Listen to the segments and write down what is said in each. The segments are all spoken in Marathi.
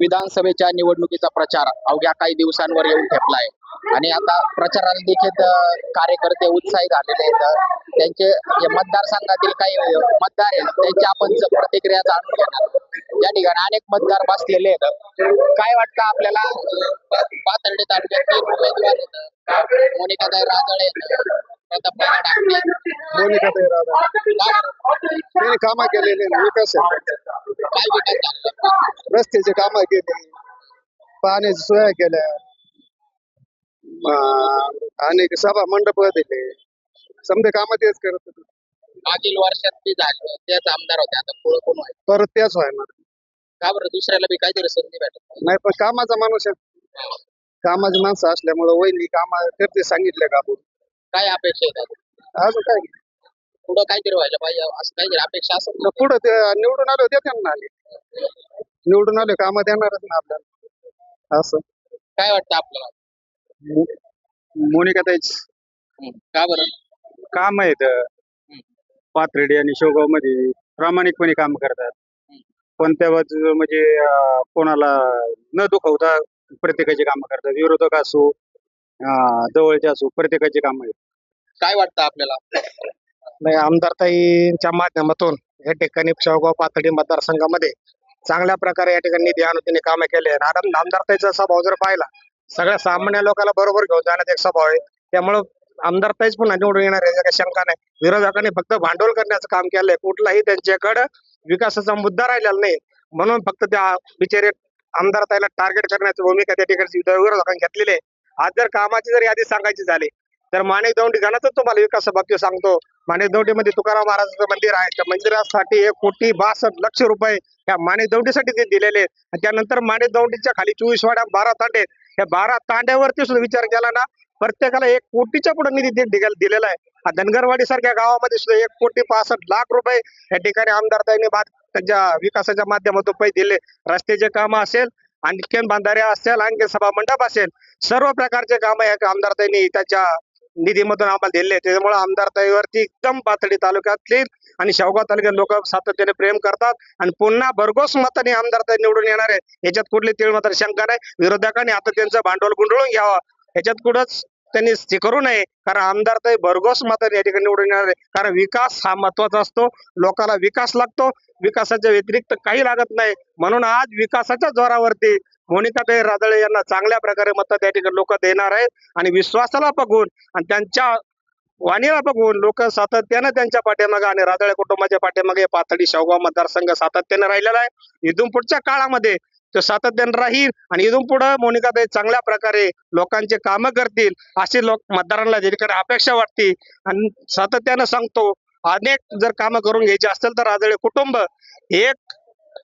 विधानसभेच्या निवडणुकीचा प्रचार अवघ्या काही दिवसांवर येऊन ठेपला आहे आणि आता प्रचाराला देखील कार्यकर्ते उत्साही झालेले आहेत. त्यांचे जे मतदारसंघातील काही मतदार आहेत त्यांची आपण प्रतिक्रिया जाणून घेणार या ठिकाणी अनेक मतदार बसलेले आहेत. काय वाटतं आपल्याला? पाथर्डी तालुक्यात तीन उमेदवार आहेत. मोनिकाताई राजळे प्रतापदादा डाकणे मोनिका त्यांनी कामं केलेले विकास आहे. रस्त्याचे कामं केले. पाण्याची सोया केल्या. आणि सभा मंडप दिले. समजे कामं तेच करत होते. मागील वर्षात ते झाले. तेच आमदार होते. आता पुढे कोण व्हायचं परत त्याच व्हायणार का बरं? दुसऱ्याला बी काहीतरी संधी भेटत नाही. पण कामाचा माणूस आहे. कामाची माणसं असल्यामुळे वहिनी काम करते सांगितले का आपण? काय अपेक्षा आता? अजून काय? पुढं काहीतरी व्हायला पाहिजे असं काहीतरी अपेक्षा असेल मग पुढं ते निवडून आले होते त्यांना आले. निवडून आले कामं देणारच ना आपल्याला. असं. काय वाटतं आपल्याला? मोनिका ताईच. का बरं? काम आहेत. पाथर्डी आणि शेवगावमध्ये प्रामाणिकपणे काम करतात. कोणत्या बाजू म्हणजे अं, कोणाला न दुखवता प्रत्येकाची कामं करतात. विरोधक असो अं, जवळचे असो प्रत्येकाची कामं आहेत. काय वाटतं आपल्याला? आमदारताईंच्या माध्यमातून या ठिकाणी शेवगाव पाथडी मतदारसंघामध्ये चांगल्या प्रकारे या ठिकाणी निधी आणून कामं केले आहेत. आणि आमदारताईचा स्वभाव जर पाहिला सगळ्या सामान्य लोकांना बरोबर घेऊन जाण्याचा एक स्वभाव आहे. त्यामुळं आमदारताईच पुन्हा निवडून येणार आहे काही शंका नाही. विरोधकांनी फक्त भांडवल करण्याचं काम केलंय. कुठलाही त्यांच्याकडं विकासाचा मुद्दा राहिलेला नाही. म्हणून फक्त त्या बिचारे आमदारताईला टार्गेट करण्याची भूमिका त्या ठिकाणी विरोधकांनी घेतलेली आहे. आज जर कामाची जर यादी सांगायची झाली तर माणिक दौंडी जाण्याचं तुम्हाला विकास बाबतीत सांगतो. माणिक दौंडीमध्ये तुकाराम महाराजांचं मंदिर आहे. त्या मंदिरासाठी एक कोटी बासष्ट लक्ष रुपये या माणिक दौंडीसाठी ते दिलेले आहेत. त्यानंतर माणिक दौंडीच्या खाली चोवीस वाड्या बारा तांडे या बारा तांड्यावरती सुद्धा विचार केला ना प्रत्येकाला एक कोटीच्या पुढे निधी दिलेला आहे. हा धनगरवाडी सारख्या गावामध्ये सुद्धा एक कोटी पासष्ट लाख रुपये या ठिकाणी आमदार त्यांनी त्यांच्या विकासाच्या माध्यमातून पैसे दिले. रस्त्याचे काम असेल आणखीन बांधाऱ्या असेल आणखी सभा मंडप असेल सर्व प्रकारचे काम या आमदार त्यांनी त्याच्या निधीमधून आम्हाला दिले त्याच्यामुळे आमदारताईवरती एकदम पातळी तालुक्यातली आणि शेवगाव तालुक्यात लोक सातत्याने प्रेम करतात आणि पुन्हा भरघोस मताने आमदारताई निवडून येणार आहे याच्यात कुठली तीळ मात्र शंका नाही. विरोधकांनी आता त्यांचं भांडवल गुंडळून घ्यावं. याच्यात कुठंच त्यांनी स्वीकारू करू नये. कारण आमदारताई भरघोस मताने या ठिकाणी निवडून येणार आहे कारण विकास हा महत्त्वाचा असतो. लोकांना विकास लागतो. विकासाच्या व्यतिरिक्त काही लागत नाही. म्हणून आज विकासाच्या जोरावरती मोनिकाताई रादळे यांना चांगल्या प्रकारे मत त्या ठिकाणी लोक देणार आहेत आणि विश्वासाला बघून आणि त्यांच्या वाणीला बघून लोक सातत्यानं त्यांच्या पाठीमागे आणि रादळे कुटुंबाच्या पाठीमागे पाथडी शेवगाव मतदारसंघ सातत्यानं राहिलेला आहे. इथून पुढच्या काळामध्ये तो सातत्यानं राहील आणि इथून पुढे मोनिकाताई चांगल्या प्रकारे लोकांचे कामं करतील अशी लोक मतदारांना ज्याकडे अपेक्षा वाटते आणि सातत्यानं सांगतो अनेक जर कामं करून घ्यायची असतील तर राजळे कुटुंब एक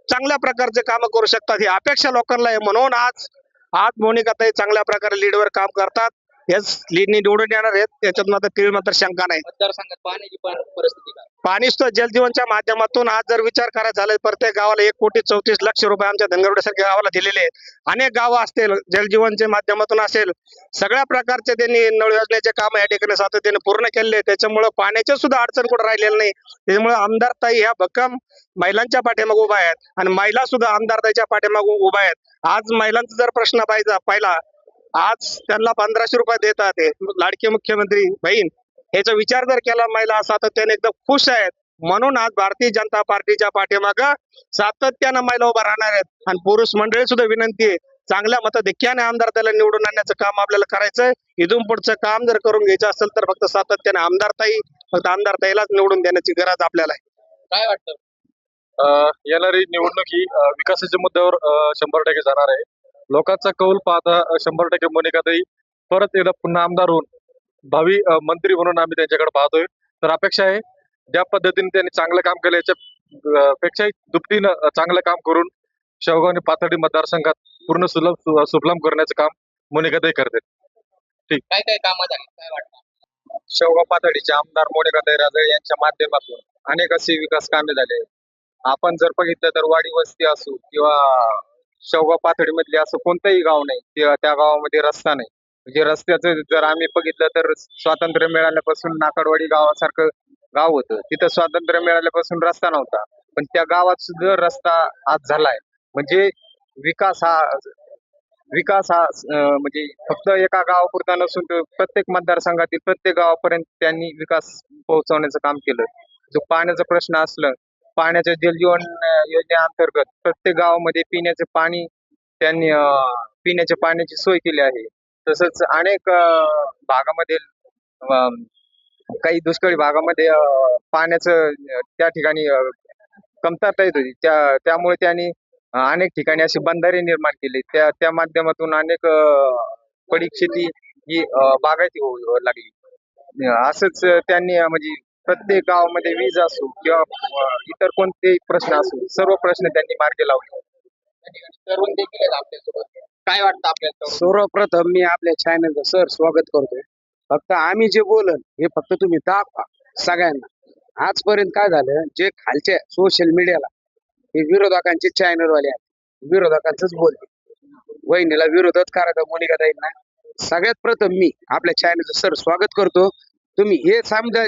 चांगल्या प्रकारचे काम करू शकतात. ही अपेक्षा लोकांना आहे. म्हणून आज आज मोनिकाताई चांगल्या प्रकारे लीडवर काम करतात. हेच लीडनी निवडून येणार आहेत. त्याच्यात मात्र तीळ मात्र शंका नाही मतदारसंघात पाण्याची पण परिस्थिती काय? पाणी सुद्धा जलजीवनच्या माध्यमातून आज जर विचार करायचा झाला तर प्रत्येक गावाला एक कोटी चौतीस लक्ष रुपये आमच्या धनगरवाड्यासारख्या गावाला दिलेले आहेत. अनेक गावं असतील जलजीवनच्या माध्यमातून असेल सगळ्या प्रकारचे त्यांनी नळ योजनेचे काम या ठिकाणी सातत्याने पूर्ण केले त्याच्यामुळे पाण्याचे सुद्धा अडचण कुठं राहिलेलं नाही. त्याच्यामुळे आमदार ताई ह्या भक्कम महिलांच्या पाठीमागे उभा आहेत. आणि महिला सुद्धा आमदार ताईच्या पाठीमागे उभा आहेत. आज महिलांचा जर प्रश्न पाहिजे पाहिला आज त्यांना पंधराशे रुपये देतात हे. लाडके मुख्यमंत्री बहीण ह्याचा विचार जर केला महिला सातत्याने एकदम खुश आहेत म्हणून आज भारतीय जनता पार्टीच्या पाठीमाग सातत्यानं महिला उभा राहणार आहेत. आणि पुरुष मंडळी सुद्धा विनंती आहे चांगल्या मताधिक्याने आमदार त्याला निवडून आणण्याचं काम आपल्याला करायचंय. इथून पुढचं काम जर करून घ्यायचं असेल तर फक्त सातत्याने आमदार ताई फक्त आमदार ताईलाच निवडून देण्याची गरज आपल्याला आहे. काय वाटतं? अ, येणारी निवडणूक ही विकासाच्या मुद्द्यावर शंभर टक्के जाणार आहे. लोकांचा कौल पाहता शंभर टक्के मोनिकाताई परत एकदा पुन्हा आमदार होऊन भावी मंत्री म्हणून आम्ही त्यांच्याकडे पाहतोय. तर अपेक्षा आहे ज्या पद्धतीने त्यांनी चांगलं काम केलं याच्या पेक्षाही दुपटीनं चांगलं काम करून शेवगाव आणि पाथर्डी मतदारसंघात पूर्ण सुलभ सुफलाम करण्याचं काम मोनिकाताई करते. काय काय कामं झाली? काय वाटतं? शेवगाव पातळीचे आमदार मोनिकाताई राजळे यांच्या माध्यमातून अनेक अशी विकास कामे झाले. आपण जर बघितलं तर वाडी वस्ती असो किंवा शेवगाव पातळीमधले असं कोणतंही गाव नाही किंवा त्या गावामध्ये रस्ता नाही. म्हणजे रस्त्याचं जर आम्ही बघितलं तर स्वातंत्र्य मिळाल्यापासून नाकडवाडी गावासारखं गाव होतं. तिथं स्वातंत्र्य मिळाल्यापासून रस्ता नव्हता. पण त्या गावात सुद्धा रस्ता आज झालाय. म्हणजे विकास हा विकास हा म्हणजे फक्त एका गावापुरता नसून प्रत्येक मतदारसंघातील प्रत्येक गावापर्यंत त्यांनी विकास पोहोचवण्याचं काम केलं. जो पाण्याचा प्रश्न असलं पाण्याचं जलजीवन योजने योजनेअंतर्गत प्रत्येक गावामध्ये पिण्याचे पाणी त्यांनी पिण्याच्या पाण्याची सोय केली आहे. तसंच अनेक भागामध्ये काही दुष्काळी भागामध्ये पाण्याचं त्या ठिकाणी कमतरता येत होती. त्या त्यामुळे त्यांनी अनेक ठिकाणी असे बंधारे निर्माण केले. त्या त्या माध्यमातून अनेक पडीक शेती ही बागायती होऊ लागली. असंच त्यांनी म्हणजे प्रत्येक गावामध्ये वीज असो किंवा इतर कोणतेही प्रश्न असो सर्व प्रश्न त्यांनी मार्गी लावले. तरुण देखील आहेत आपल्यासोबत. काय वाटतं आपल्याला? सर्वप्रथम मी आपल्या चॅनलचं सर स्वागत करतोय. फक्त आम्ही जे बोलन हे फक्त तुम्ही दाखवा सगळ्यांना. आजपर्यंत काय झालं जे खालच्या सोशल मीडियाला हे विरोधकांचे चॅनल वाले आहेत. विरोधकांचंच बोलते वहिनीला विरोधच करायचा मोनिका ताईंना सगळ्यात प्रथम मी आपल्या चॅनलचं सर स्वागत करतो. तुम्ही हे समजा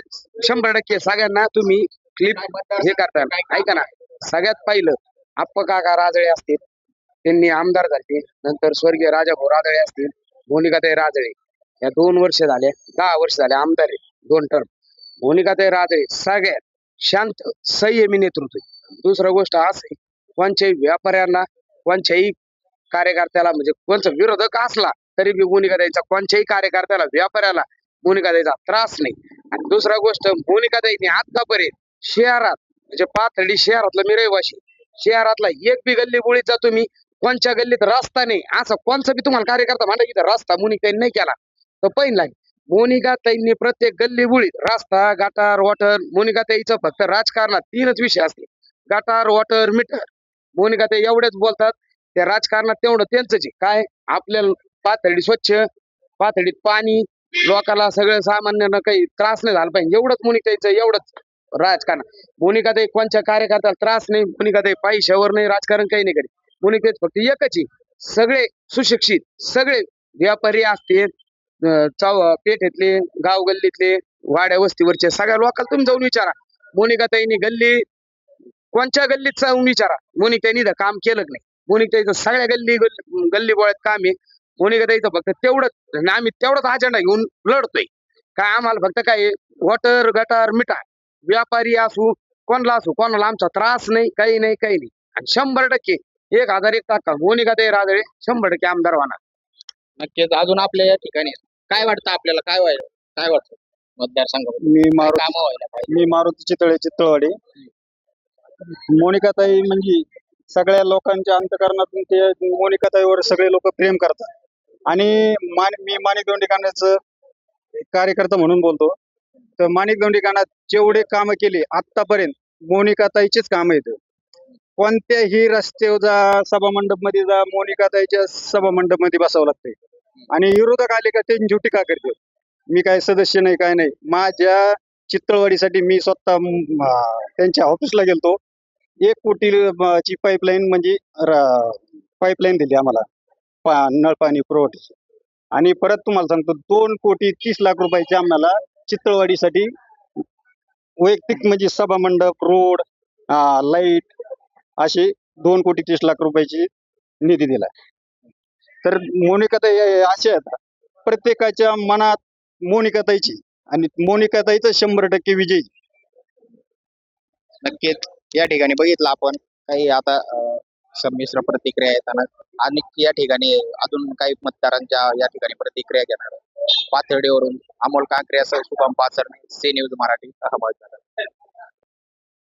शंभर टक्के सगळ्यांना तुम्ही क्लिप हे करता. ऐका ना. सगळ्यात पहिलं आप्पा काका राजळे असतील त्यांनी आमदार झाले. नंतर स्वर्गीय राजा भाऊ राजळे असतील भूमिकाताई राजळे. या दोन वर्ष झाले दहा वर्ष झाले आमदार आहे दोन टर्म भूमिकाताई राजळे सगळ्यात शांत संयमी नेतृत्व दुसरं गोष्ट असं कोणच्याही कोणत्याही व्यापाऱ्यांना कोणत्याही कार्यकर्त्याला म्हणजे कोणचा विरोधक असला तरी बी मोनिकाताईचा कोणत्याही कार्यकर्त्याला व्यापाऱ्याला मोनिकाताईचा त्रास नाही. आणि दुसरा गोष्ट मोनिकाताईने आतापर्यंत शहरात म्हणजे पाथर्डी शहरातला मी रहिवाशी शहरातला एक बी गल्ली बुळीत तुम्ही कोणच्या गल्लीत रस्ता नाही असं कोणचा बी तुम्हाला कार्यकर्ता म्हणा की रस्ता मोनिकाईने नाही केला. तर पहिला मोनिका ताईंनी प्रत्येक गल्ली बुळीत रस्ता गटार वॉटर मोनिका ताईचं फक्त राजकारणात तीनच विषय असते गटार वॉटर मीटर मोनिका ताई एवढेच बोलतात त्या राजकारणात तेवढं त्यांचं जे काय? आपल्याला पातळी स्वच्छ पातळीत पाणी लोकाला सगळं सामान्यांना काही त्रास नाही झाला पाहिजे. एवढंच मुनिकाईचं एवढंच राजकारण. मोनिकाताई कोणच्या कार्यकर्त्याला त्रास नाही मोनिकाताई पैशावर नाही राजकारण काही नाही करीत. मोनिकात फक्त एकच आहे सगळे सुशिक्षित सगळे व्यापारी असतील चाव पेठेतले गाव गल्लीतले वाड्या वस्तीवरचे सगळ्या लोकांना तुम्ही जाऊन विचारा. मोनिकाताईनी गल्ली कोणत्या गल्लीत जाऊन विचारा. मोनिकाईनी काम केलं नाही. मोनिकाताईचं सगळ्या गल्ली गल्ली- गल्ली बोळ्यात काम आहे. मोनिकाताईचं फक्त तेवढंच आणि आम्ही तेवढाच अजेंडा घेऊन लढतोय. काय आम्हाला फक्त काय वॉटर गटार मिठार व्यापारी असू कोणाला असू कोणाला आमचा त्रास नाही काही नाही काही नाही. आणि शंभर टक्के एक हजार एक टाका मोनिका ते राजळे शंभर टक्के आमदार होणार. नक्कीच. अजून आपल्या या ठिकाणी. काय वाटतं आपल्याला? काय व्हायला काय वाटतं मतदारसंघामध्ये? मी मारु कामं व्हायला पाहिजे. मी मारुती चितळे चितळवाडी मोनिकाताई म्हणजे सगळ्या लोकांच्या अंतकरणातून ते मोनिकाताईवर सगळे लोक प्रेम करतात. आणि मान मी माणिक दोंडीकांडाचं कार्यकर्ता म्हणून बोलतो. तर माणिक दोंडीकांना जेवढे कामं केले आतापर्यंत मोनिकाताईचीच कामं आहेत. कोणत्याही रस्त्यावर जा सभामंडपमध्ये जा मोनिकाताईच्या सभामंडपमध्ये बसावं लागतंय. आणि विरोधक आले का त्यांची टीका करते? मी काय सदस्य नाही काय नाही. माझ्या चित्तळवाडीसाठी मी स्वतः त्यांच्या ऑफिसला गेलतो. एक कोटी ची पाईपलाईन म्हणजे पाईपलाईन दिली आम्हाला. पा नळ पाणी आणि परत तुम्हाला सांगतो दोन कोटी तीस लाख रुपयाचे आम्हाला चित्रवाडीसाठी वैयक्तिक म्हणजे सभा मंडप रोड लाइट असे दोन कोटी तीस लाख रुपयाची निधी दिला. तर मोनिकाताई असे आहेत. प्रत्येकाच्या मनात मोनिकाताईची आणि मोनिकाताईचा शंभर टक्के विजयी. नक्कीच. या ठिकाणी बघितलं आपण. काही आता संमिश्र प्रतिक्रिया येताना आणि या ठिकाणी अजून काही मतदारांच्या या ठिकाणी प्रतिक्रिया घेणार पाथर्डीवरून अमोल कांकरे असं शुभम पाचर सी न्यूज मराठी. अहमदनगर.